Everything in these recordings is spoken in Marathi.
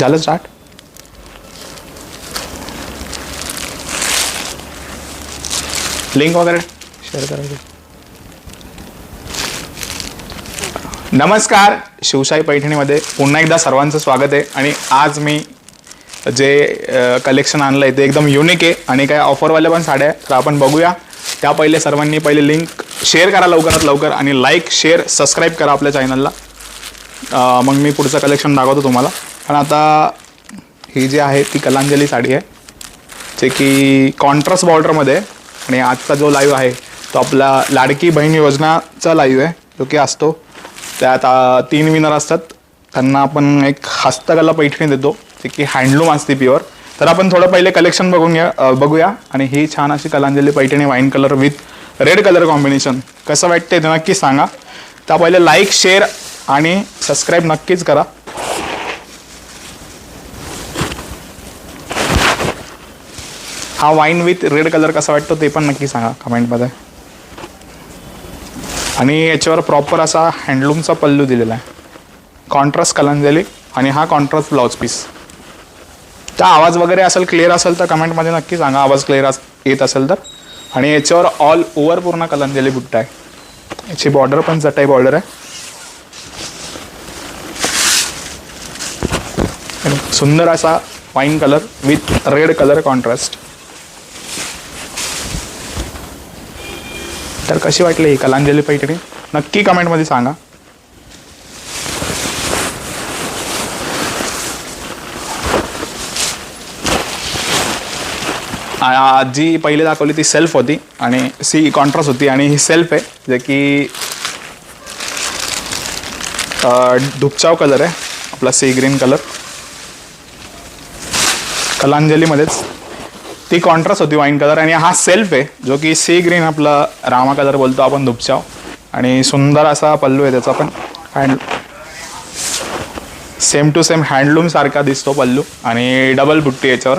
झालं स्टार्ट लिंक वगैरे शेअर करायची नमस्कार शिवशाही पैठणीमध्ये पुन्हा एकदा सर्वांचं स्वागत आहे आणि आज मी जे कलेक्शन आणलं आहे ते एकदम युनिक आहे आणि काय ऑफरवाल्या पण साड्या तर आपण बघूया. त्या पहिले सर्वांनी पहिले लिंक शेअर करा लवकरात लवकर आणि लाईक शेअर सबस्क्राईब करा आपल्या चॅनलला मग मी पुढचं कलेक्शन दाखवतो तुम्हाला. पण आता ही जी आहे ती कलांजली साडी आहे जे की कॉन्ट्रास्ट बॉर्डरमध्ये आणि आजचा जो लाईव्ह आहे तो आपला लाडकी बहीण योजनाचा लाईव्ह आहे जो की असतो. त्यात तीन विनर असतात. त्यांना आपण एक हस्तकला पैठणी देतो जे की हँडलूम असते प्युअर तर आपण थोडं पहिले कलेक्शन बघून घ्या बघूया. आणि ही छान अशी Kalanjali Paithani wine colour with red colour combination कसं वाटते ते नक्की सांगा. त्या पहिले लाईक शेअर आणि सबस्क्राईब नक्कीच करा. हा वाईन विथ रेड कलर कसा वाटतो ते पण नक्की सांगा कमेंटमध्ये आणि याच्यावर प्रॉपर असा हँडलूमचा पल्लू दिलेला आहे. कॉन्ट्रास्ट कलांजली आणि हा कॉन्ट्रास्ट ब्लाउज पीस तर आवाज वगैरे असेल क्लिअर असेल तर कमेंटमध्ये नक्की सांगा. आवाज क्लिअर येत असेल तर. आणि याच्यावर ऑल ओव्हर पूर्ण कलांजली बुट्टा आहे. याची बॉर्डर पण जटाई बॉर्डर आहे. सुंदर असा wine colour with red colour contrast तर कशी वाटली ही कलांजली पैठणी? नक्की कमेंटमध्ये सांगा. जी पहिले दाखवली ती सेल्फ होती आणि सी कॉन्ट्रास्ट होती आणि ही सेल्फ आहे जे की धुपचाव कलर आहे आपला सी ग्रीन कलर कलांजलीमध्येच. ती कॉन्ट्रास्ट होती वाईन कलर आणि हा सेल्फ आहे जो की सी ग्रीन आपला रामा कलर बोलतो आपण दुपचाव आणि सुंदर असा पल्लू आहे त्याचा पण. Hand same to same handloom सारखा दिसतो पल्लू. आणि डबल बुट्टी याच्यावर.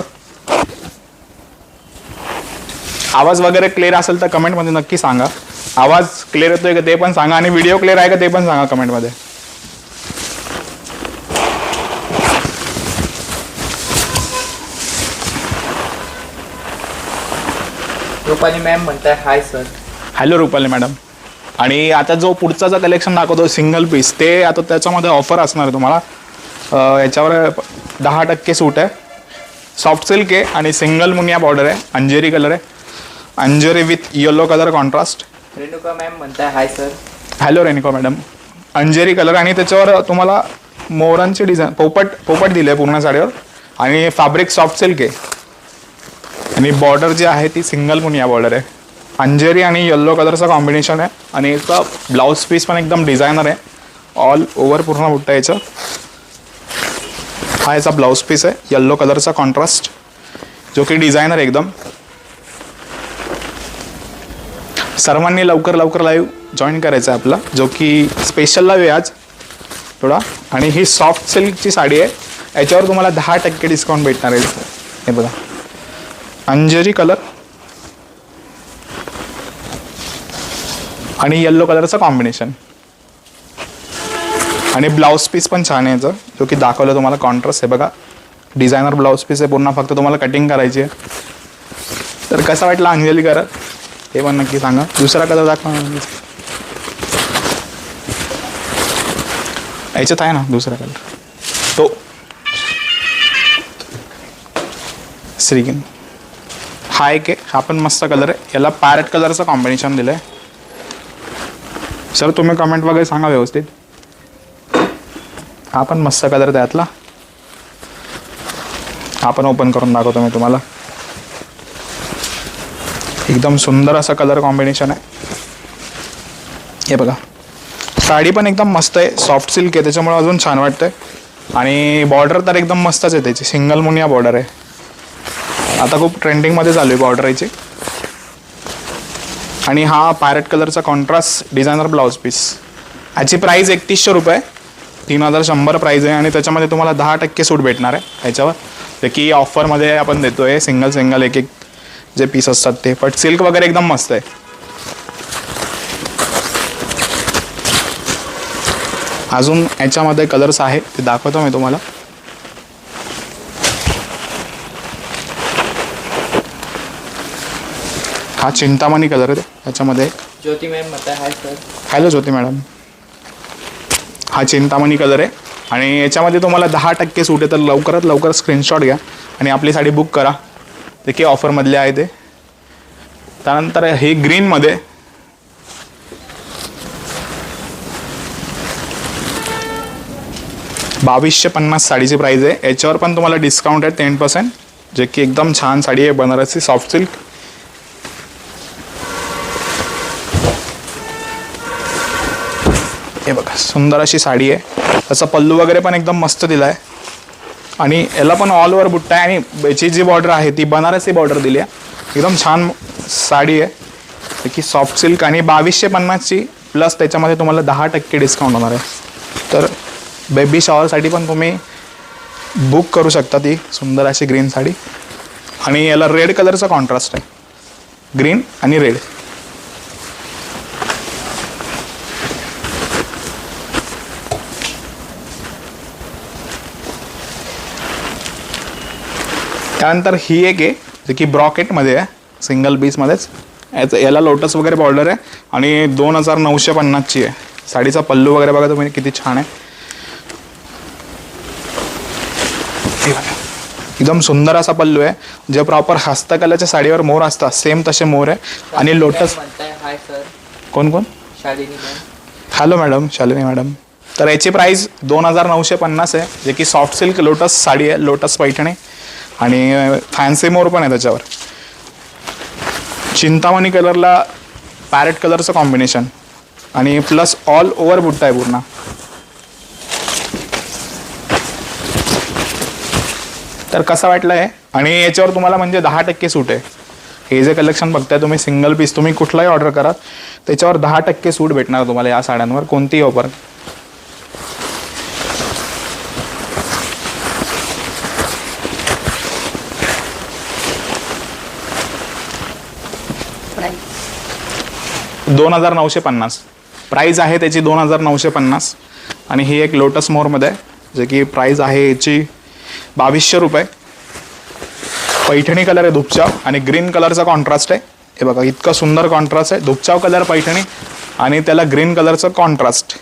आवाज वगैरे क्लिअर असेल तर कमेंटमध्ये नक्की सांगा. आवाज क्लिअर येतोय का ते पण सांगा. आणि व्हिडिओ क्लिअर आहे का ते पण सांगा कमेंटमध्ये रुपाली मॅम म्हणताय hi sir. Hello Rupali madam. आणि आता जो पुढचा जो कलेक्शन दाखवतो सिंगल पीस ते आता त्याच्यामध्ये ऑफर असणार आहे तुम्हाला. अं, याच्यावर दहा टक्के सूट आहे. सॉफ्ट सिल्क आहे आणि सिंगल मुनिया बॉर्डर आहे अंजेरी कलर आहे. अंजेरी with yellow colour contrast Renuka ma'am म्हणताय hi sir. Hello Renuka madam. अंजेरी colour आणि त्याच्यावर तुम्हाला मोरांची डिझाईन पोपट पोपट दिले पूर्ण साडीवर. आणि फॅब्रिक सॉफ्ट सिल्क आहे. आणि बॉर्डर जी आहे ती सिंगल मुनिया बॉर्डर आहे. अंजेरी आणि येल्लो कलरचं कॉम्बिनेशन आहे आणि याचा ब्लाऊज पीस पण एकदम डिझायनर आहे. ऑल ओव्हर पूर्ण बुट्टा याचं. हा याचा ब्लाऊज पीस आहे. येल्लो कलरचा कॉन्ट्रास्ट जो की डिझायनर आहे एकदम. सर्वांनी लवकर लवकर लाईव्ह जॉईन करायचा आहे आपला जो की स्पेशल लाईव्ह आहे आज. थोडा. आणि ही सॉफ्ट सिल्कची साडी आहे. याच्यावर तुम्हाला दहा टक्के डिस्काउंट भेटणार आहे. हे बघा. अंजेरी कलर आणि येल्लो कलरचं कॉम्बिनेशन आणि ब्लाऊज पीस पण छान आहे याचं जो की दाखवलं तुम्हाला कॉन्ट्रास्ट आहे बघा डिझायनर ब्लाऊज पीस आहे पूर्ण फक्त तुम्हाला कटिंग करायची आहे. तर कसा वाटला अंजली करत हे पण नक्की सांगा. दुसरा कलर दाखवा. याच्यात आहे ना दुसरा कलर. तो. श्रीगिन हा एक आहे हा पण मस्त कलर आहे. याला पॅरेट कलरचं कॉम्बिनेशन दिलं आहे सर तुम्ही कमेंट वगैरे सांगा व्यवस्थित. हा पण मस्त कलर त्यातला. हा पण ओपन करून दाखवतो मी तुम्हाला. एकदम सुंदर असं कलर कॉम्बिनेशन आहे. हे बघा. साडी पण एकदम मस्त आहे. सॉफ्ट सिल्क आहे. त्याच्यामुळे अजून छान वाटतंय. आणि बॉर्डर तर एकदम मस्तच आहे त्याची. सिंगल मुनिया बॉर्डर आहे. आता खूप ट्रेंडिंगमध्ये चालू आहे बॉर्डर याची. आणि हा पॅरेट कलरचा कॉन्ट्रास्ट डिझायनर ब्लाऊज पीस याची प्राईस एकतीसशे रुपये. तीन हजार शंभर प्राईज आहे आणि त्याच्यामध्ये तुम्हाला दहा टक्के सूट भेटणार आहे. याच्यावर जे की ऑफरमध्ये आपण देतो आहे सिंगल सिंगल एक एक जे पीस असतात ते. बट सिल्क वगैरे एकदम मस्त आहे. अजून याच्यामध्ये कलर्स आहे. ते दाखवतो मी तुम्हाला. हा चिंतामणी कलर आहे त्याच्यामध्ये Jyoti ma'am hi sir hello Jyoti madam. हा चिंतामणी कलर आहे. आणि याच्यामध्ये तुम्हाला दहा टक्के सूट आहे तर लवकरात लवकर स्क्रीनशॉट घ्या. आणि आपली साडी बुक करा. ते की ऑफरमधले आहे ते. त्यानंतर हे ग्रीनमध्ये बावीसशे पन्नास साडीची प्राईज आहे. याच्यावर पण तुम्हाला डिस्काउंट आहे टेन पर्सेंट जे की एकदम छान साडी आहे बनारसी सॉफ्ट सिल्क हे बघा सुंदर अशी साडी आहे. त्याचा पल्लू वगैरे पण एकदम मस्त दिला आहे आणि याला पण ऑल ओवर बुट्टा आहे. आणि याची जी बॉर्डर आहे ती बनारसी बॉर्डर दिली आहे. एकदम छान साडी आहे. की सॉफ्ट सिल्क आणि बावीसशे पन्नासची प्लस त्याच्यामध्ये तुम्हाला दहा टक्के डिस्काउंट होणार आहे. तर बेबी शॉवरसाठी पण तुम्ही बुक करू शकता ती. सुंदर अशी ग्रीन साडी. आणि याला रेड कलरचा कॉन्ट्रास्ट आहे. ग्रीन आणि रेड त्यानंतर ही एक आहे जे की ब्रॉकेटमध्ये आहे सिंगल पीसमध्येच याचं याला लोटस वगैरे बॉर्डर आहे आणि दोन हजार नऊशे पन्नासची आहे. साडीचा पल्लू वगैरे बघा तुम्ही किती छान आहे. एकदम सुंदर असा पल्लू आहे. जे प्रॉपर हस्तकलेच्या साडीवर मोर असतात सेम तसे मोर आहे. आणि लोटस कोण कोण? Hello madam Shalini madam. तर याची प्राईस दोन हजार नऊशे पन्नास आहे जे की सॉफ्ट सिल्क लोटस साडी आहे लोटस पैठणी. आणि फॅन्सी मोर पण आहे त्याच्यावर. चिंतामणी कलरला पॅरेट कलरचं कॉम्बिनेशन आणि प्लस ऑल ओव्हर बुट्टा आहे पूर्ण. तर कसं वाटलं आहे आणि याच्यावर तुम्हाला म्हणजे दहा टक्के सूट आहे. हे जे कलेक्शन बघताय तुम्ही सिंगल पीस तुम्ही कुठलाही ऑर्डर करा त्याच्यावर दहा टक्के सूट भेटणार तुम्हाला या साड्यांवर कोणतीही ऑफर दोन हजार नऊशे पन्नास. प्राईज आहे त्याची दोन हजार नऊशे पन्नास. आणि ही एक लोटस मोरमध्ये आहे जे की प्राईज आहे याची बावीसशे रुपये. पैठणी कलर आहे धुपचाव आणि ग्रीन कलरचा कॉन्ट्रास्ट आहे. हे बघा इतकं सुंदर कॉन्ट्रास्ट आहे. धुपचाव कलर पैठणी आणि त्याला ग्रीन कलरचं कॉन्ट्रास्ट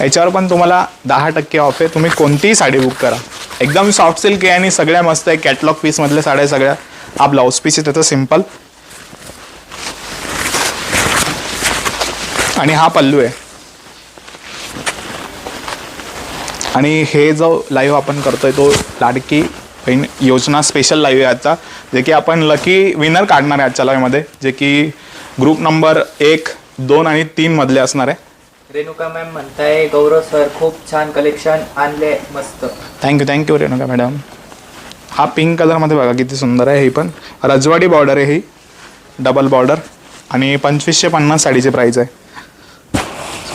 याच्यावर पण तुम्हाला दहा टक्के ऑफ आहे. तुम्ही कोणतीही साडी बुक करा. एकदम सॉफ्ट सिल्क आहे आणि सगळ्या मस्त आहे. कॅटलॉग पीसमधल्या साड्या सगळ्या. हा ब्लाऊज पीस आहे त्याचं सिंपल आणि हा पल्लू आहे. आणि हे जो लाईव्ह आपण करतोय तो लाडकी बहीण योजना स्पेशल लाईव्ह आहे आजचा जे की आपण लकी विनर काढणार आहे आजच्या लाईव्हमध्ये जे की ग्रुप नंबर एक दोन आणि तीनमधले असणार आहे. रेणुका मॅम म्हणताय गौरव सर खूप छान कलेक्शन आणले मस्त. Thank you thank you Renuka madam हा पिंक कलरमध्ये बघा किती सुंदर आहे ही पण. रजवाडी बॉर्डर आहे ही. डबल बॉर्डर आणि पंचवीसशे पन्नास साडीची प्राईस आहे.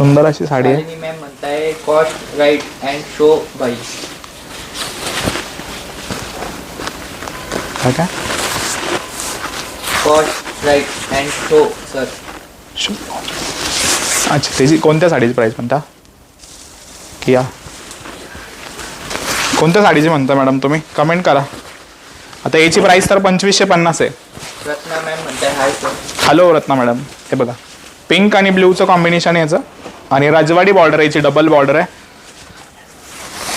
सुंदर अशी साडी आहे. मॅम म्हणताय कॉस्ट राईट अँड शो बाई काय काय? Cost right and show sir शु- अच्छा त्याची कोणत्या साडीची प्राईस म्हणता? किया. कोणत्या साडीची म्हणता मॅडम तुम्ही? कमेंट करा. आता याची प्राईस तर पंचवीसशे पन्नास आहे. रत्ना मॅम म्हणताय hi sir hello Ratna madam. हे बघा. पिंक आणि ब्ल्यूचं कॉम्बिनेशन आहे याचं. आणि राजवाडी बॉर्डर आहे याची डबल बॉर्डर आहे.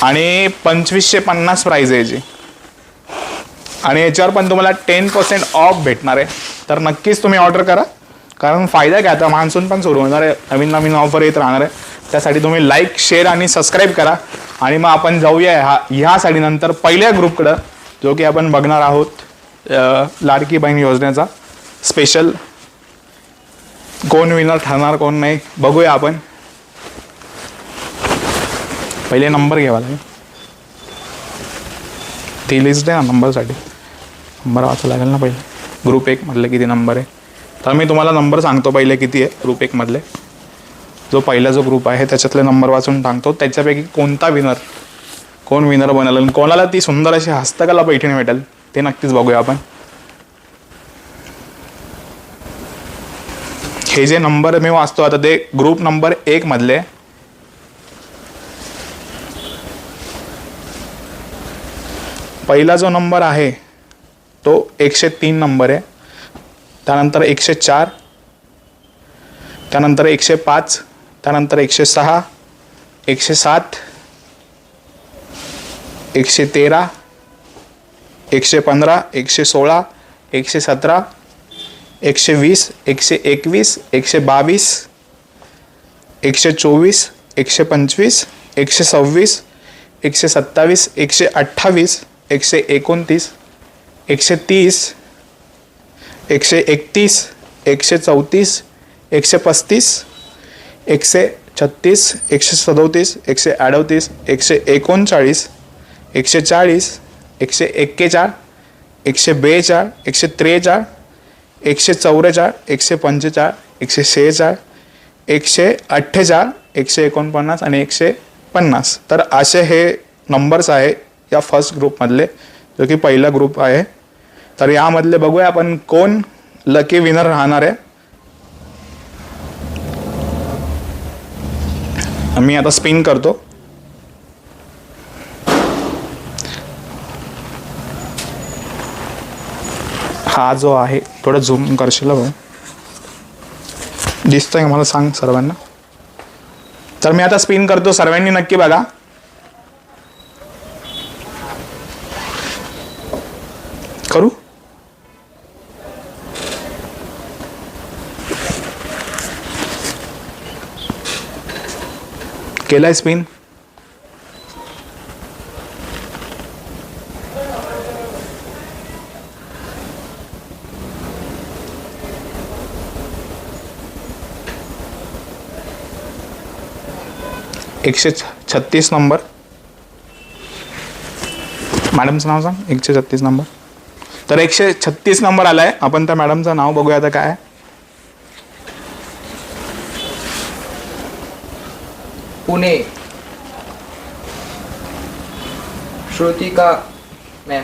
आणि पंचवीसशे पन्नास प्राईज आहे याची. आणि याच्यावर पण तुम्हाला टेन पर्सेंट ऑफ भेटणार आहे. तर नक्कीच तुम्ही ऑर्डर करा. कारण फायदा काय आता मान्सून पण सुरू होणार आहे. नवीन नवीन ऑफर येत राहणार आहे. त्यासाठी तुम्ही लाईक शेअर आणि सबस्क्राईब करा. आणि मग आपण जाऊया ह्या ह्या साडीनंतर पहिल्या ग्रुपकडं जो की आपण बघणार आहोत लाडकी बहीण योजनेचा स्पेशल कोण विनर ठरणार कोण नाही बघूया आपण. पहिले नंबर घ्यावा लागेल. ती लिस्ट आहे ना नंबरसाठी. नंबर वाचा लागेल ना पहिले. ग्रुप एकमधले किती नंबर आहे. तर मी तुम्हाला नंबर सांगतो पहिले किती आहे ग्रुप एकमधले जो पहिला जो ग्रुप आहे त्याच्यातले नंबर वाचून सांगतो त्याच्यापैकी कोणता विनर कोण विनर बनेल आणि कोणाला ती सुंदर अशी हस्तकला पैठणी भेटेल ते नक्कीच बघूया आपण. हे जे नंबर मी वाचतो आता ते ग्रुप नंबर एकमधले पहिला जो नंबर आहे तो एकशे तीन नंबर आहे. त्यानंतर एकशे चार त्यानंतर एकशे पाच त्यानंतर एकशे सहा एकशे सात एकशे तेरा एकशे पंधरा एकशे सोळा एकशे सतरा एकशे वीस एकशे एकवीस एकशे बावीस एकशे चोवीस एकशे पंचवीस एकशे सव्वीस एकशे सत्तावीस एकशे अठ्ठावीस एकशे एकोणतीस एकशे तीस एकशे एकतीस एकशे चौतीस एकशे पस्तीस एकशे छत्तीस एकशे सदोतीस एकशे अडतीस एकशे एकोणचाळीस एकशे चाळीस एकशे एक्केचाळ एकशे बेचाळ एकशे त्रेचाळ एकशे चौवेचाळ एकशे पंचेचाळ एकशे शेहेचाळ एकशे अठ्ठेचाळ एकशे एकोणपन्नास आणि एकशे पन्नास. तर असे हे नंबर्स आहे. या फर्स्ट ग्रुपमधले जो की पहिला ग्रुप आहे. तर यामधले बघूया आपण कोण लकी विनर राहणार आहे. मी आता स्पिन करतो. हा जो आहे थोडं झूम करशील भाऊ? दिसतंय मला? सांग सर्वांना. तर मी आता स्पिन करतो सर्वांनी नक्की बघा करू केलाय स्पिन? एकशे छ- छत्तीस नंबर. मॅडमचं नाव सांग? एकशे छत्तीस नंबर. तर एकशे छत्तीस नंबर आलाय. आपण त्या मॅडमचं नाव बघूया आता काय Pune. Shrutika ma'am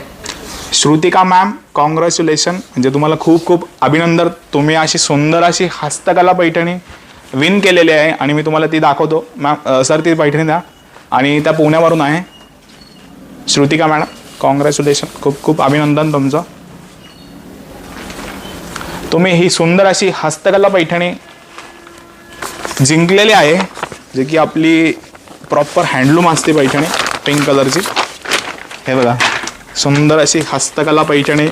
Shrutika ma'am congratulation म्हणजे तुम्हाला खूप खूप अभिनंदन. तुम्ही अशी सुंदर अशी हस्तकला पैठणी विन केलेली आहे आणि मी तुम्हाला ती दाखवतो. मॅम सर ती पैठणी द्या. आणि त्या पुण्यावरून आहे. श्रुतिका मॅडम कॉंग्रॅच्युलेशन खूप खूप अभिनंदन तुमचं. तुम्ही ही सुंदर अशी हस्तकला पैठणी जिंकलेली आहे. जे की आपली प्रॉपर हँडलूम असते पैठणी पिंक कलरची हे बघा. सुंदर अशी हस्तकला पैठणी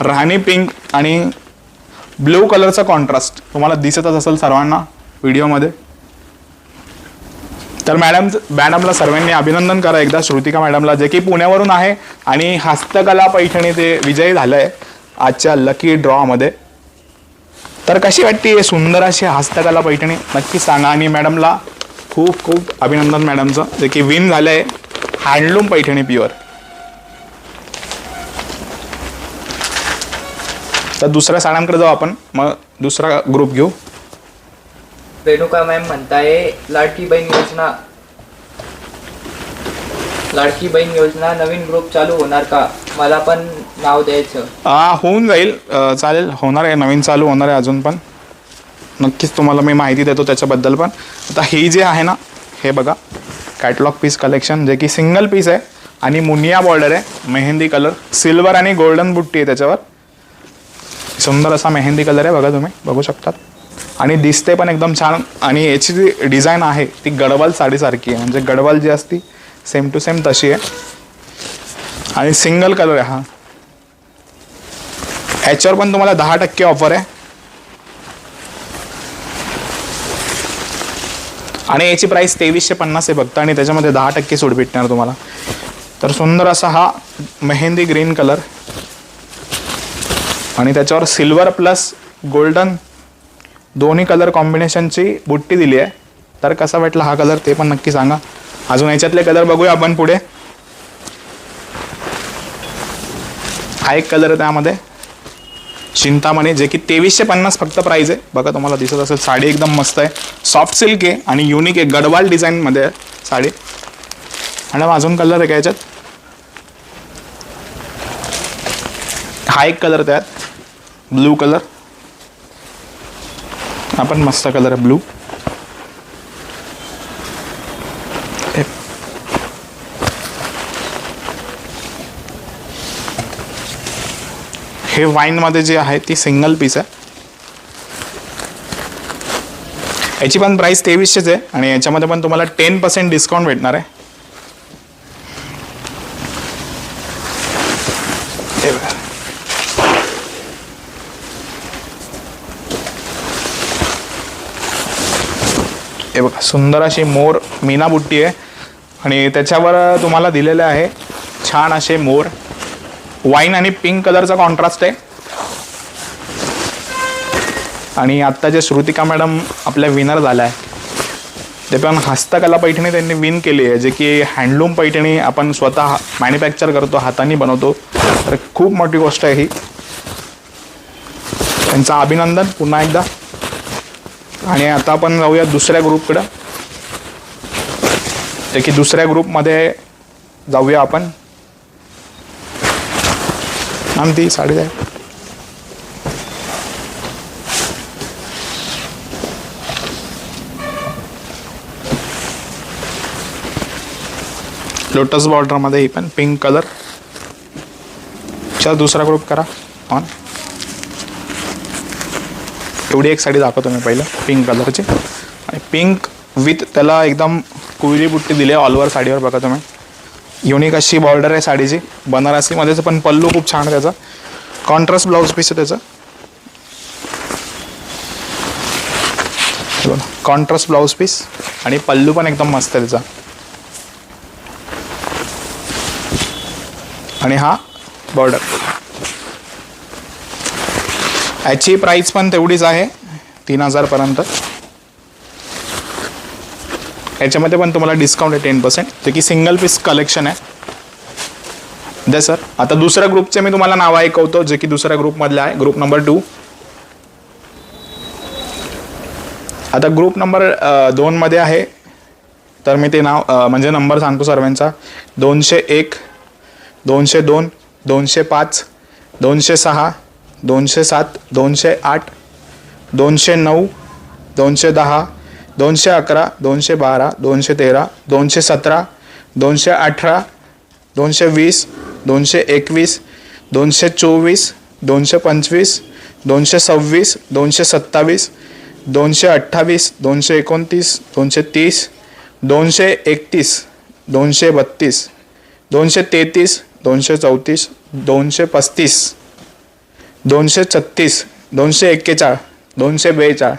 राणी पिंक आणि ब्ल्यू कलरचा कॉन्ट्रास्ट तुम्हाला दिसतच असेल सर्वांना व्हिडिओमध्ये. तर मॅडम मॅडमला सर्वांनी अभिनंदन करा. एकदा श्रुतिका मॅडमला जे की पुण्यावरून आहे आणि हस्तकला पैठणी ते विजयी झालं आहे आजच्या लकी ड्रॉमध्ये तर कशी वाटते सुंदर अशी हस्तकला पैठणी? नक्की सांगा. आणि मॅडमला खूप खूप अभिनंदन मॅडमचं. जे की विन झालं आहे हँडलूम पैठणी प्युअर तर दुसऱ्या साड्यांकडे जाऊ आपण. मग दुसरा ग्रुप घेऊ. रेणुका मॅम म्हणताय लाडकी बहीण योजना. लाडकी बहीण योजना नवीन ग्रुप चालू होणार का? मला पण नाव द्यायचं. आ, होऊन जाईल. अ, चालेल. होणार आहे. नवीन चालू होणार आहे अजून पण. नक्कीच तुम्हाला मी माहिती देतो त्याच्याबद्दल पण. आता ही जे आहे ना हे बघा कॅटलॉग पीस कलेक्शन जे की सिंगल पीस आहे आणि मुनिया बॉर्डर आहे मेहंदी कलर सिल्वर आणि गोल्डन बुट्टी आहे त्याच्यावर. सुंदर असा मेहंदी कलर आहे बघा तुम्ही बघू शकतात. आणि दिसते पण एकदम छान आणि याची जी डिझाईन आहे ती गडवाल साडीसारखी आहे. म्हणजे गडवाल जी असती सेम टू सेम तशी आहे. आणि सिंगल कलर आहे हा. ह्याच्यावर पण तुम्हाला दहा टक्के ऑफर आहे. आणि याची प्राईस तेवीसशे पन्नास आहे फक्त आणि त्याच्यामध्ये दहा टक्के सूट भेटणार तुम्हाला. तर सुंदर असा हा मेहंदी ग्रीन कलर आणि त्याच्यावर सिल्वर प्लस गोल्डन दोन्ही कलर कॉम्बिनेशनची बुट्टी दिली आहे. तर कसा वाटला हा कलर ते पण नक्की सांगा. अजून याच्यातले कलर बघूया आपण पुढे. हा एक कलर त्यामध्ये. चिंतामणी जे की तेवीसशे पन्नास फक्त प्राईज आहे. बघा तुम्हाला दिसत असेल साडी एकदम मस्त आहे. सॉफ्ट सिल्क आहे आणि युनिक आहे. गडवाल डिझाईनमध्ये आहे साडी. मॅडम अजून कलर आहे का याच्यात? हा एक कलर त्यात. ब्लू कलर हा पण मस्त कलर आहे ब्लू हे वाईनमध्ये जे आहे ती सिंगल पीस आहे. याची पण प्राईस तेवीसशेच आहे आणि याच्यामध्ये पण तुम्हाला टेन पर्सेंट डिस्काउंट भेटणार आहे. हे बघा. सुंदर अशी मोर मीना बुट्टी आहे. आणि त्याच्यावर तुम्हाला दिलेले आहे छान असे मोर. वाईन आणि पिंक कलरचा कॉन्ट्रास्ट आहे. आणि आत्ता जे श्रुतिका मॅडम आपल्या विनर झाल्या आहे ते पण हस्तकला पैठणी त्यांनी विन केली आहे. जे की हँडलूम पैठणी आपण स्वतः मॅन्युफॅक्चर करतो हाताने बनवतो. तर खूप मोठी गोष्ट आहे ही. त्यांचं अभिनंदन पुन्हा एकदा. आणि आता आपण जाऊया दुसऱ्या ग्रुपकडं ते की दुसऱ्या ग्रुपमध्ये जाऊया आपण. मॅम ती साडी द्या लोटस बॉर्डरमध्ये ही पण पिंक कलर चला दुसरा ग्रुप करा. ऑन एवढी एक साडी दाखवतो मी पहिलं पिंक कलरची आणि पिंक विथ त्याला एकदम कुयरी बुट्टी दिली आहे ऑलवर साडीवर बघा तुम्ही. युनिक अशी बॉर्डर आहे साडीची. बनारसीमध्येच पण पल्लू खूप छान आहे त्याचा. कॉन्ट्रास्ट ब्लाऊज पीस आहे त्याचा. कॉन्ट्रास्ट ब्लाऊज पीस आणि पल्लू पण एकदम मस्त आहे त्याचा. आणि हा बॉर्डर याची प्राईस पण तेवढीच आहे तीन हजारपर्यंत याच्यामध्ये पण तुम्हाला डिस्काउंट आहे टेन पर्सेंट जे की सिंगल पीस कलेक्शन आहे. दे सर आता दुसऱ्या ग्रुपचे मी तुम्हाला नाव ऐकवतो जे की दुसऱ्या ग्रुपमधले आहे. ग्रुप नंबर टू आता ग्रुप नंबर दोनमध्ये आहे. तर मी ते नाव म्हणजे नंबर सांगतो सर्वांचा. दोनशे एक दोनशे दोन दोनशे पाच दोनशे सहा दोनशे सात दोनशे आठ दोनशे नऊ दोनशे दहा दोनशे अकरा, दोनशे बारा, दोनशे तेरा, दोनशे सतरा, दोनशे अठरा, दोनशे वीस, दोनशे एकवीस, दोनशे चोवीस, दोनशे पंचवीस, दोनशे सव्वीस, दोनशे सत्तावीस, दोनशे अठ्ठावीस, दोनशे एकोणतीस, दोनशे तीस, दोनशे एकतीस, दोनशे बत्तीस, दोनशे तेहतीस, दोनशे चौतीस, दोनशे पस्तीस, दोनशे छत्तीस, दोनशे एक्केचाळ दोनशे बेचाळ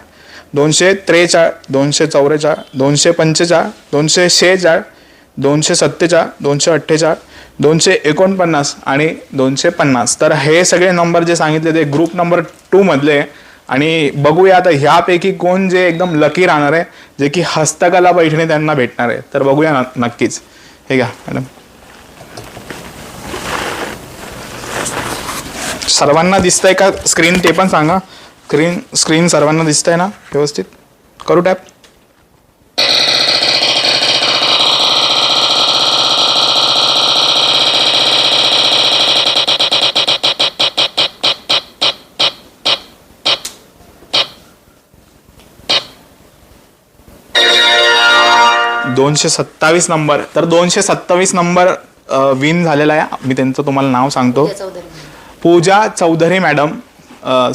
दोनशे त्रेचाळ दोनशे चौवेचाळ दोनशे पंचेचाळ दोनशे शेहेचाळ दोनशे सत्तेचाळ दोनशे अठ्ठेचाळ दोनशे एकोणपन्नास आणि दोनशे पन्नास. तर हे सगळे नंबर जे सांगितले ते ग्रुप नंबर टूमधले आणि बघूया आता ह्यापैकी कोण जे एकदम लकी राहणार आहे जे की हस्तकला पैठणी त्यांना भेटणार आहे. तर बघूया ना नक्कीच. हे घ्या मॅडम सर्वांना दिसतंय का स्क्रीन ते पण सांगा. स्क्रीन स्क्रीन सर्वांना दिसतंय ना व्यवस्थित? करू टॅप दोनशे सत्तावीस नंबर. तर दोनशे सत्तावीस नंबर विन झालेला आहे. मी त्यांचं तुम्हाला नाव सांगतो. Pooja Chaudhary. Madam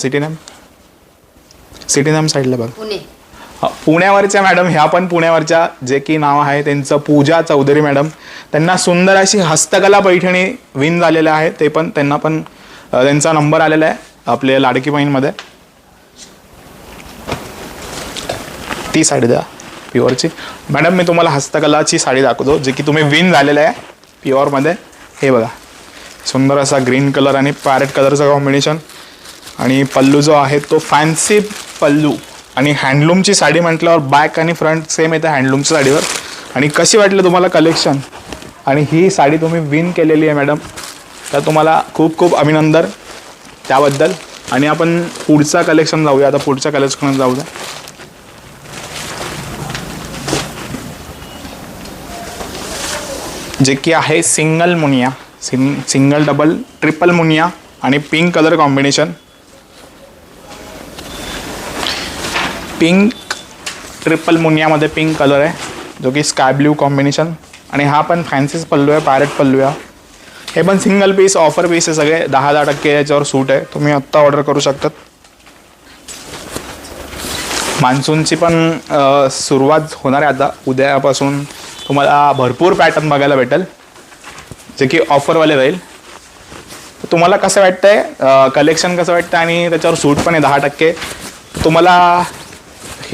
city name city name साईडला बघ. पुणे. हा, पुण्यावरच्या मॅडम ह्या पण पुण्यावरच्या जे की नाव आहे त्यांचं पूजा चौधरी मॅडम. त्यांना सुंदर अशी हस्तकला पैठणी विन झालेले आहे ते पण त्यांना पण अ, त्यांचा नंबर आलेला आहे आपल्या लाडकी बहीणमध्ये. ती साडी द्या प्युअरची. मॅडम मी तुम्हाला हस्तकलाची साडी दाखवतो जे की तुम्ही विन झालेलं आहे प्युअरमध्ये. हे बघा. सुंदर असा ग्रीन कलर आणि पॅरेट कलरचा कॉम्बिनेशन. आणि पल्लू जो आहे तो फॅन्सी पल्लू. आणि हँडलूमची साडी म्हटल्यावर बॅक आणि फ्रंट सेम येतं हँडलूमच्या साडीवर. आणि कशी वाटलं तुम्हाला कलेक्शन आणि ही साडी तुम्ही विन केलेली आहे मॅडम तर तुम्हाला खूप खूप अभिनंदन त्याबद्दल. आणि आपण पुढचा कलेक्शन जाऊया. आता पुढच्या कलेक्शन जाऊया. जे की आहे सिंगल मुनिया. सिंग सिंगल डबल ट्रिपल मुनिया आणि pink colour combination pink triple मुनियामध्ये pink colour आहे जो की स्काय ब्ल्यू कॉम्बिनेशन आणि हा पण फॅन्सीच पल्लू आहे पॅरेट पल्लू आहे हे. पण सिंगल पीस ऑफर पीस आहे सगळे. दहा दहा टक्के याच्यावर सूट आहे. तुम्ही आत्ता ऑर्डर करू शकतात. मान्सूनची पण सुरुवात होणार आहे आता. उद्यापासून तुम्हाला भरपूर पॅटर्न बघायला भेटेल जे की ऑफरवाले राहील. तर तुम्हाला कसं वाटतंय? कलेक्शन कसं वाटतं आणि त्याच्यावर सूट पण आहे दहा टक्के. तुम्हाला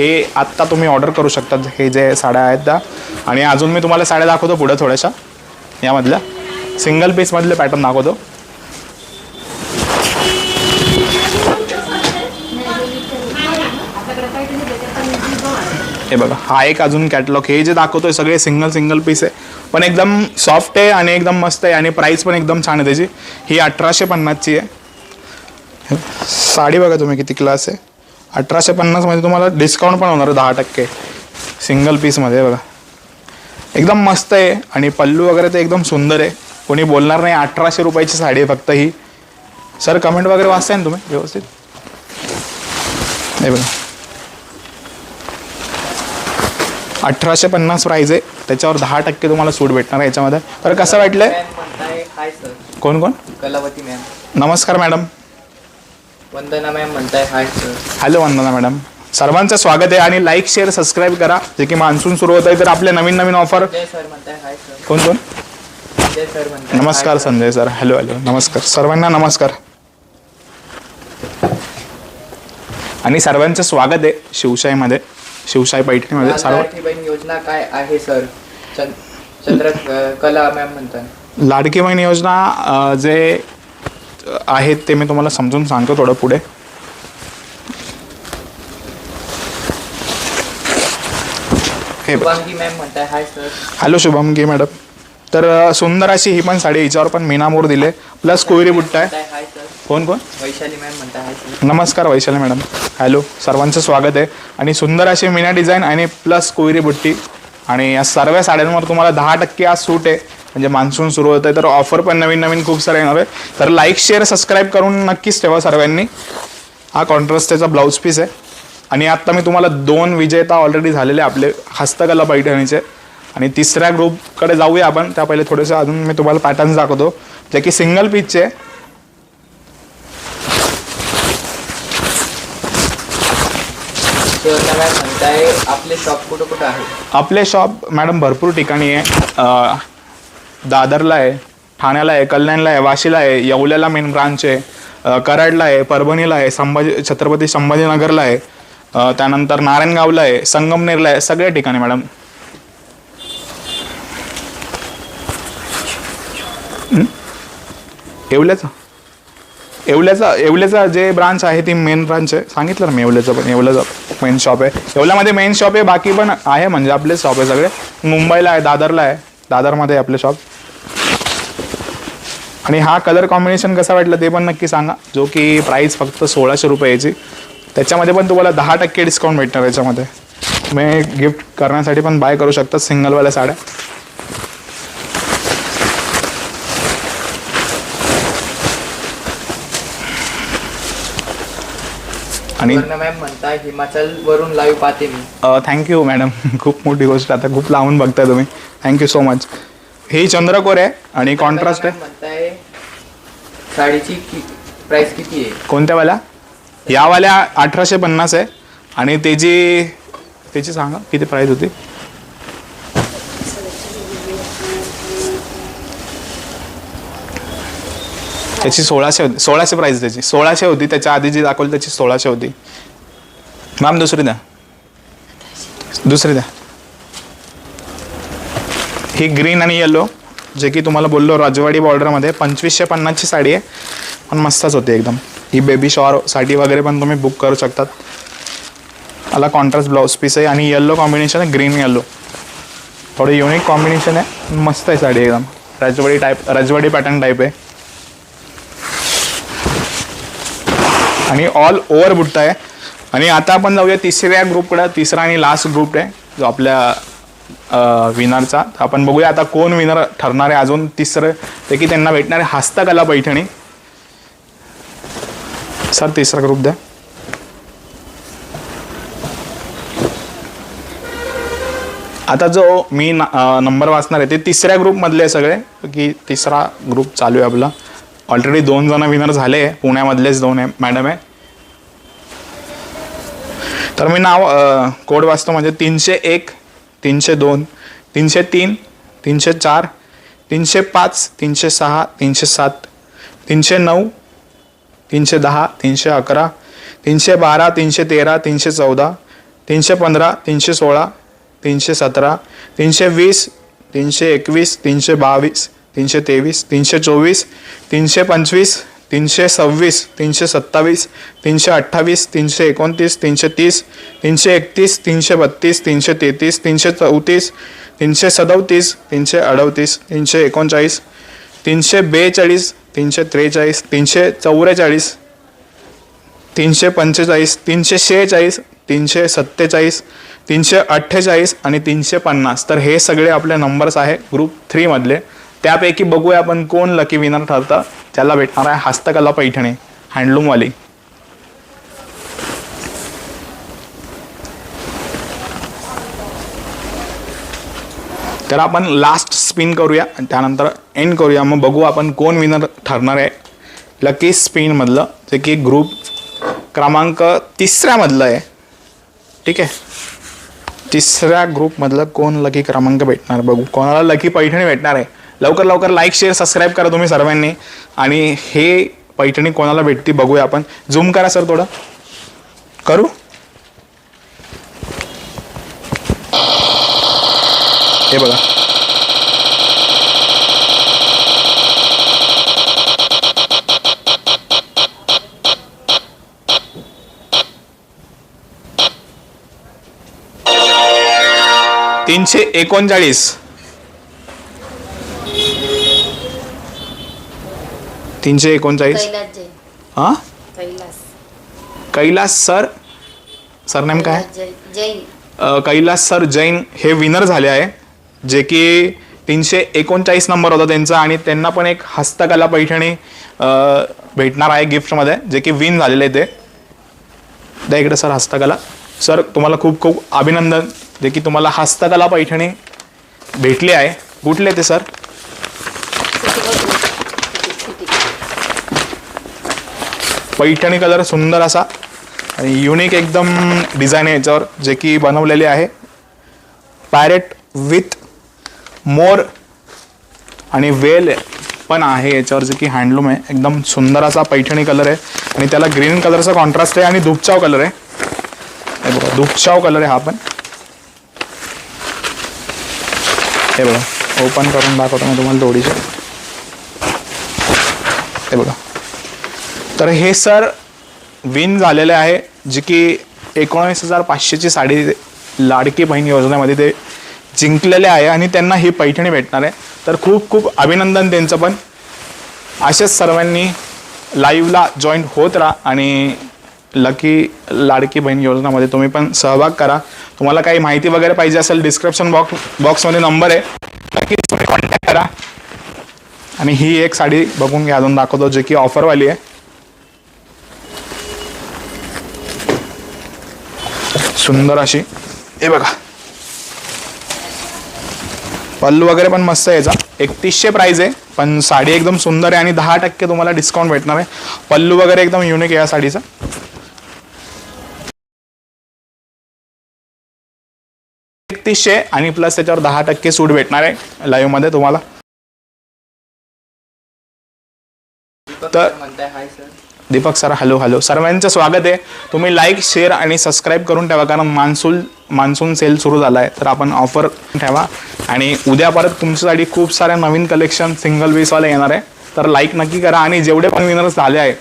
हे आत्ता तुम्ही ऑर्डर करू शकतात. हे जे साड्या आहेत त्या. आणि अजून मी तुम्हाला साड्या दाखवतो पुढं थोड्याशा. यामधल्या. सिंगल पीसमधले पॅटर्न दाखवतो. हे बघा हा एक अजून कॅटलॉग हे जे दाखवतोय सगळे सिंगल सिंगल पीस आहे. पण एकदम सॉफ्ट आहे आणि एकदम मस्त आहे आणि प्राईस पण एकदम छान आहे त्याची. ही अठराशे पन्नासची आहे. साडी बघा तुम्ही किती क्लास आहे. अठराशे पन्नासमध्ये तुम्हाला डिस्काउंट पण होणार आहे दहा टक्के. सिंगल पीसमध्ये बघा. एकदम मस्त आहे आणि पल्लू वगैरे ते एकदम सुंदर आहे. कोणी बोलणार नाही अठराशे रुपयाची साडी आहे फक्त ही. सर कमेंट वगैरे वाचताय ना तुम्ही? व्यवस्थित? हे बघा. अठराशे पन्नास प्राईज आहे. त्याच्यावर दहा टक्के तुम्हाला सूट भेटणार आहे याच्यामध्ये. तर कसं वाटलंय? कोण कोण? कलावती मॅम नमस्कार मॅडम वंदना मॅम म्हणताय hi sir hello Vandana madam. सर्वांचं स्वागत आहे आणि लाईक शेअर सबस्क्राईब करा. जे की मान्सून सुरू होत आहे तर आपले नवीन नवीन ऑफर जय सर म्हणताय हाय सर कोण कोण? जय सर म्हणताय नमस्कार hi, sir. Sanjay sir. Hello hello नमस्कार. सर्वांना नमस्कार. आणि सर्वांचं स्वागत आहे शिवशाहीमध्ये शिवशाही पैठणीमध्ये. सर्व लाडकी बहीण योजना काय आहे सर चंद चंद्र कला मॅम म्हणताय. लाडकी बहीण योजना अं, जे आहेत ते मी तुम्हाला समजून सांगतो थोडं पुढे. हे हॅलो शुभम गी मॅडम. तर सुंदर अशी ही पण साडी हिच्यावर पण मीनामोर दिले. प्लस कोयरी बुट्टा आहे. कोण कोण? वैशाली मॅम म्हणताय नमस्कार वैशाली मॅडम. हॅलो सर्वांचं स्वागत आहे. आणि सुंदर अशी मीना डिझाईन आणि प्लस कोयरी बुट्टी. आणि या सर्व साड्यांवर तुम्हाला दहा टक्के आज सूट आहे. म्हणजे मान्सून सुरू होत आहे तर ऑफर पण नवीन नवीन खूप सारे येणार आहे तर लाईक शेअर सबस्क्राईब करून नक्कीच ठेवा सर्वांनी. हा कॉन्ट्रास्टेचा ब्लाऊज पीस आहे. आणि आत्ता मी तुम्हाला दोन विजेता ऑलरेडी झालेले आपले हस्तकला पैठणीचे. आणि तिसऱ्या ग्रुपकडे जाऊया आपण. त्या पहिले थोडेसे अजून मी तुम्हाला पॅटर्न्स दाखवतो. जे की सिंगल पीसचे म्हणताय आपले शॉप कुठं कुठं आहे? आपले शॉप मॅडम भरपूर ठिकाणी आहे. दादरला आहे ठाण्याला आहे कल्याणला आहे वाशीला आहे येवल्याला मेन ब्रांच आहे कराडला आहे परभणीला आहे संभाजी छत्रपती संभाजीनगरला आहे त्यानंतर नारायणगावला आहे संगमनेरला आहे सगळ्या ठिकाणी मॅडम. हं? येवल्याचं? येवल्याचा येवल्याचा जे ब्रांच आहे ती मेन ब्रांच आहे. सांगितलं ना मी येवल्याचं पण येवल्याचं मेन शॉप आहे. येवल्यामध्ये मेन शॉप आहे बाकी पण आहे म्हणजे आपले शॉप आहे सगळे. मुंबईला आहे दादरला आहे. दादरमध्ये आहे आपले शॉप आणि हा कलर कॉम्बिनेशन कसा वाटलं ते पण नक्की सांगा. जो की प्राईस फक्त सोळाशे रुपयाची. त्याच्यामध्ये पण तुम्हाला दहा टक्के डिस्काउंट भेटणार याच्यामध्ये. तुम्ही गिफ्ट करण्यासाठी पण बाय करू शकता सिंगलवाल्या साड्या. आणि मॅम म्हणताय हिमाचल वरून लाईव्ह पाहते मी. थँक्यू मॅडम खूप मोठी गोष्ट आता खूप लावून बघताय तुम्ही. थँक्यू सो मच ही चंद्रकोर आहे आणि कॉन्ट्रास्ट आहे. म्हणताय साडीची प्राइस किती आहे? कोणत्यावाल्या यावाल्या अठराशे पन्नास आहे. आणि त्याची त्याची सांगा किती प्राईस होती? त्याची सोळाशे होती सोळाशे प्राईस त्याची. सोळाशे होती त्याच्या आधी जी दाखवली त्याची सोळाशे होती. मॅम दुसरी द्या. दुसरी द्या. ही ग्रीन आणि येलो जे की तुम्हाला बोललो राजवाडी बॉर्डरमध्ये पंचवीसशे पन्नासची साडी आहे पण मस्तच होती एकदम. ही बेबी शॉरसाठी वगैरे पण तुम्ही बुक करू शकतात. मला कॉन्ट्रास्ट ब्लाऊज पीस आहे आणि येल्लो कॉम्बिनेशन आहे ग्रीन येल्लो थोडं युनिक कॉम्बिनेशन आहे मस्त आहे साडी एकदम. Rajwadi type Rajwadi pattern type आहे. आणि ऑल ओव्हर बुट्टा आहे आणि आता आपण जाऊया तिसऱ्या ग्रुपकडे तिसरा आणि लास्ट ग्रुप आहे जो आपल्या विनरचा आपण बघूया आता कोण विनर ठरणार आहे अजून तिसरं ते की त्यांना भेटणार आहे हस्तकला पैठणी. सर तिसरा ग्रुप द्या. आता जो मी नंबर वाचणार आहे ते तिसऱ्या ग्रुपमधले आहे सगळे की तिसरा ग्रुप चालू आहे आपला. ऑलरेडी दोन जण विनर झाले. पुण्यामधलेच दोन आहे मॅडम आहे. तर मी नाव कोड वाचतो म्हणजे तीनशे एक तीनशे दोन तीनशे तीन तीनशे चार तीनशे पाच तीनशे सहा तीनशे सात तीनशे नऊ तीनशे दहा तीनशे अकरा तीनशे बारा तीनशे तेरा तीनशे चौदा तीनशे पंधरा तीनशे सोळा तीनशे सतरा तीनशे वीस तीनशे एकवीस तीनशे बावीस तीनशे तेवीस तीनशे चोवीस तीनशे पंचवीस तीनशे सव्वीस तीनशे सत्तावीस तीनशे अठ्ठावीस तीनशे एकोणतीस तीनशे तीस तीनशे एकतीस तीनशे बत्तीस तीनशे तेहतीस तीनशे चौतीस तीनशे सदोतीस तीनशे अडतीस तीनशे एकोणचाळीस तीनशे बेचाळीस तीनशे त्रेचाळीस तीनशे चौवेचाळीस तीनशे पंचेचाळीस तीनशे शेहेचाळीस तीनशे सत्तेचाळीस तीनशे अठ्ठेचाळीस आणि तीनशे पन्नास. तर हे सगळे आपले नंबर्स आहे ग्रुप थ्रीमधले त्यापैकी बघूया आपण कोण लकी विनर ठरतं. त्याला भेटणार आहे हस्तकला पैठणी हँडलूमवाली तर आपण लास्ट स्पिन करूया त्यानंतर एंड करूया. मग बघू आपण कोण विनर ठरणार आहे. लकी स्पिनमधलं जे की ग्रुप क्रमांक तिसऱ्यामधलं आहे. ठीक आहे? तिसऱ्या ग्रुपमधलं कोण लकी क्रमांक भेटणार? बघू. कोणाला लकी पैठणी भेटणार आहे? लवकर लवकर लाईक शेअर सबस्क्राईब करा तुम्ही सर्वांनी. आणि हे पैठणी कोणाला भेटती बघूया आपण. झूम करा सर थोडं. करू? हे बघा. तीनशे एकोणचाळीस. तीनशे एकोणचाळीस? कैलास जैन हां? कैलास. कैलास सर? सरनेम काय? कैलास जैन जैन. अ, कैलास सर जैन हे विनर झाले आहे. जे की तीनशे एकोणचाळीस नंबर होता त्यांचा आणि त्यांना पण एक हस्तकला पैठणी अ, भेटणार आहे गिफ्टमध्ये जे की विन झालेले ते. द्या इकडे सर हस्तकला. सर तुम्हाला खूप खूप अभिनंदन. जे की तुम्हाला हस्तकला पैठणी भेटली आहे. कुठले ते सर? पैठणी कलर सुंदर असा आणि युनिक एकदम डिझाईन आहे याच्यावर जे की बनवलेले आहे. पॅरेट विथ मोर आणि वेल पण आहे याच्यावर जे की हँडलूम आहे. एकदम सुंदर असा पैठणी कलर आहे. आणि त्याला ग्रीन कलरचा कॉन्ट्रास्ट आहे आणि धुपचाव कलर आहे. हे बघा धुपचाव कलर आहे हा पण. हे बघा ओपन करून दाखवतो मी तुम्हाला थोडीशी. हे बघा. तर हे सर विन झालेले आहे जे की एकोणीस हजार पाचशेची साडी लाडकी बहीण योजनेमध्ये ते जिंकलेले आहे आणि त्यांना ही पैठणी भेटणार आहे. तर खूप खूप अभिनंदन त्यांचं पण. असेच सर्वांनी लाईव्हला जॉईन होत राहा आणि लकी लाडकी बहीण योजनामध्ये तुम्ही पण सहभाग करा. तुम्हाला काही माहिती वगैरे पाहिजे असेल डिस्क्रिप्शन बॉक्स बॉक्समध्ये नंबर आहे. नक्कीच तुम्ही कॉन्टॅक्ट करा. आणि ही एक साडी बघून घ्या अजून दाखवतो जे की ऑफरवाली आहे. सुंदर अशी. हे बघा. पल्लू वगैरे पण मस्त आहे याचा. एकतीसशे प्राईज आहे पण साडी एकदम सुंदर आहे आणि दहा टक्के तुम्हाला डिस्काउंट भेटणार आहे. पल्लू वगैरे एकदम युनिक आहे या साडीचा. एकतीसशे आणि प्लस त्याच्यावर दहा टक्के सूट भेटणार आहे लाईव्हमध्ये तुम्हाला. तर- दीपक सर हॅलो हॅलो. सर्वांचं स्वागत आहे. तुम्ही लाईक शेअर आणि सबस्क्राईब करून ठेवा कारण मान्सून मान्सून सेल सुरू झाला आहे तर आपण ऑफर ठेवा. आणि उद्या परत तुमच्यासाठी खूप साऱ्या नवीन कलेक्शन सिंगल पीसवाले येणार आहे. तर लाईक नक्की करा आणि जेवढे पण विनर्स झाले आहे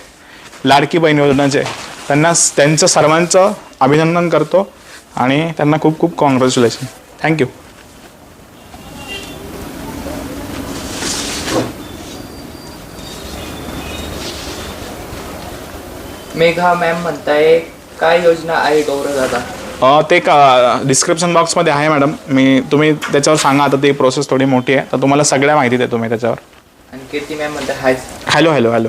लाडकी बहीण योजनाचे त्यांना त्यांचं सर्वांचं अभिनंदन करतो. आणि त्यांना खूप खूप कॉंग्रॅच्युलेशन थँक्यू मेघा मॅम म्हणताय काय योजना आहे गौरव दादा? अ, ते का डिस्क्रिप्शन बॉक्समध्ये आहे मॅडम. मी तुम्ही त्याच्यावर सांगा आता ती प्रोसेस थोडी मोठी आहे. तर तुम्हाला सगळ्या माहिती देतो मी त्याच्यावर. आणि कीर्ती मॅम म्हणताय हाय हॅलो हॅलो हॅलो